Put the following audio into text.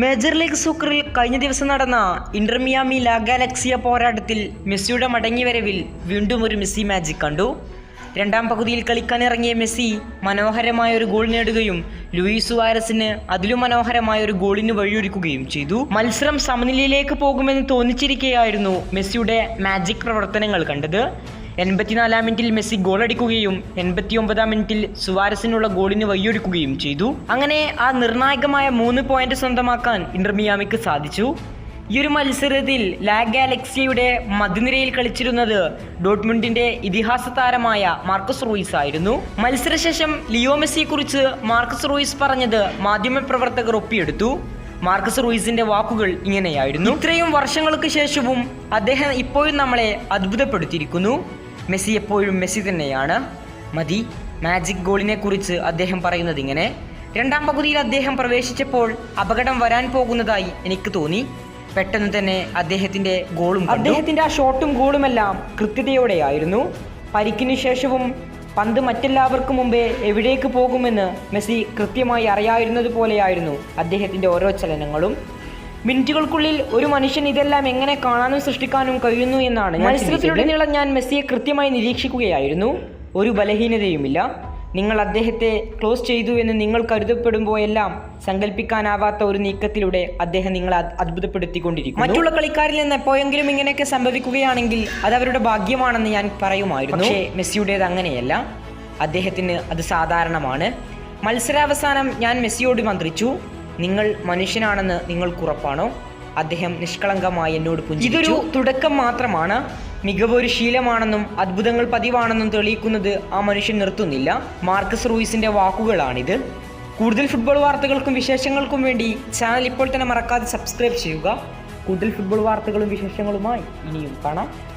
Major league സൂക്കറിൽ കഴിഞ്ഞ ദിവസം നടന്ന ഇന്റർമിയാമി ലാ ഗാലക്സിയ പോരാട്ടത്തിൽ മെസ്സിയുടെ മടങ്ങിവരവിൽ വീണ്ടും ഒരു മെസ്സി മാജിക് കണ്ടു. രണ്ടാം പകുതിയിൽ കളിക്കാനിറങ്ങിയ മെസ്സി മനോഹരമായ ഒരു ഗോൾ നേടുകയും ലൂയിസ് സുവാരസിന് അതിലും മനോഹരമായ ഒരു ഗോളിന് വഴിയൊരുക്കുകയും ചെയ്തു. മത്സരം സമനിലയിലേക്ക് പോകുമെന്ന് തോന്നിച്ചിരിക്കെയായിരുന്നു മെസ്സിയുടെ മാജിക് പ്രവർത്തനങ്ങൾ കണ്ടത്. എൺപത്തിനാലാം മിനിറ്റിൽ മെസ്സി ഗോളടിക്കുകയും എൺപത്തിയൊമ്പതാം മിനിറ്റിൽ സുവാരസിനുള്ള ഗോളിന് വഴിയൊരുക്കുകയും ചെയ്തു. അങ്ങനെ ആ നിർണായകമായ മൂന്ന് പോയിന്റ് സ്വന്തമാക്കാൻ ഇന്റർമിയാമിക്ക് സാധിച്ചു. ഈ ഒരു മത്സരത്തിൽ ലാ ഗാലക്സിയുടെ മധ്യനിരയിൽ കളിച്ചിരുന്നത് ഡോട്ട്മുണ്ടിന്റെ ഇതിഹാസ താരമായ മാർക്കസ് റൂയിസ് ആയിരുന്നു. മത്സരശേഷം ലിയോ മെസ്സിയെ കുറിച്ച് മാർക്കസ് റൂയിസ് പറഞ്ഞത് മാധ്യമപ്രവർത്തകർ ഒപ്പിയെടുത്തു. മാർക്കസ് റൂയിസിന്റെ വാക്കുകൾ ഇങ്ങനെയായിരുന്നു. ഇത്രയും വർഷങ്ങൾക്ക് ശേഷവും അദ്ദേഹം ഇപ്പോഴും നമ്മളെ അത്ഭുതപ്പെടുത്തിയിരിക്കുന്നു. മെസ്സി എപ്പോഴും മെസ്സി തന്നെയാണ്. മതി. മാജിക് ഗോളിനെ കുറിച്ച് അദ്ദേഹം പറയുന്നത് ഇങ്ങനെ. രണ്ടാം പകുതിയിൽ അദ്ദേഹം പ്രവേശിച്ചപ്പോൾ അപകടം വരാൻ പോകുന്നതായി എനിക്ക് തോന്നി. പെട്ടെന്ന് തന്നെ അദ്ദേഹത്തിന്റെ ഗോളും അദ്ദേഹത്തിന്റെ ആ ഷോട്ടും ഗോളുമെല്ലാം കൃത്യതയോടെയായിരുന്നു. പരിക്കിന് ശേഷവും പന്ത് മറ്റെല്ലാവർക്കും മുമ്പേ എവിടേക്ക് പോകുമെന്ന് മെസ്സി കൃത്യമായി അറിയായിരുന്നതുപോലെയായിരുന്നു അദ്ദേഹത്തിന്റെ ഓരോ ചലനങ്ങളും. മിനിറ്റുകൾക്കുള്ളിൽ ഒരു മനുഷ്യൻ ഇതെല്ലാം എങ്ങനെ കാണാനും സൃഷ്ടിക്കാനും കഴിയുന്നു എന്നാണ് മത്സരത്തിലുടനീളം ഞാൻ മെസ്സിയെ കൃത്യമായി നിരീക്ഷിക്കുകയായിരുന്നു. ഒരു ബലഹീനതയുമില്ല. നിങ്ങൾ അദ്ദേഹത്തെ ക്ലോസ് ചെയ്തു എന്ന് നിങ്ങൾ കരുതപ്പെടുമ്പോഴെല്ലാം സങ്കല്പിക്കാനാവാത്ത ഒരു നീക്കത്തിലൂടെ അദ്ദേഹം നിങ്ങളെ അത് അത്ഭുതപ്പെടുത്തിക്കൊണ്ടിരിക്കും മറ്റുള്ള കളിക്കാരിൽ നിന്ന് എപ്പോഴെങ്കിലും ഇങ്ങനെയൊക്കെ സംഭവിക്കുകയാണെങ്കിൽ അത് അവരുടെ ഭാഗ്യമാണെന്ന് ഞാൻ പറയുമായിരുന്നു. പക്ഷേ മെസ്സിയുടേത് അങ്ങനെയല്ല. അദ്ദേഹത്തിന് അത് സാധാരണമാണ്. മത്സരാവസാനം ഞാൻ മെസ്സിയോട് മന്ത്രിച്ചു. നിങ്ങൾ മനുഷ്യനാണെന്ന് നിങ്ങൾക്ക് ഉറപ്പാണോ? അദ്ദേഹം നിഷ്കളങ്കമായി എന്നോട് പുഞ്ചിരിച്ചു. ഇതൊരു തുടക്കം മാത്രമാണ്. മികവ് ഒരു ശീലമാണെന്നും അത്ഭുതങ്ങൾ പതിവാണെന്നും തെളിയിക്കുന്നത് ആ മനുഷ്യൻ നിർത്തുന്നില്ല. മാർക്കസ് റൂയിസിന്റെ വാക്കുകളാണിത്. കൂടുതൽ ഫുട്ബോൾ വാർത്തകൾക്കും വിശേഷങ്ങൾക്കും വേണ്ടി ചാനൽ ഇപ്പോൾ തന്നെ മറക്കാതെ സബ്സ്ക്രൈബ് ചെയ്യുക. കൂടുതൽ ഫുട്ബോൾ വാർത്തകളും വിശേഷങ്ങളുമായി ഇനിയും കാണാം.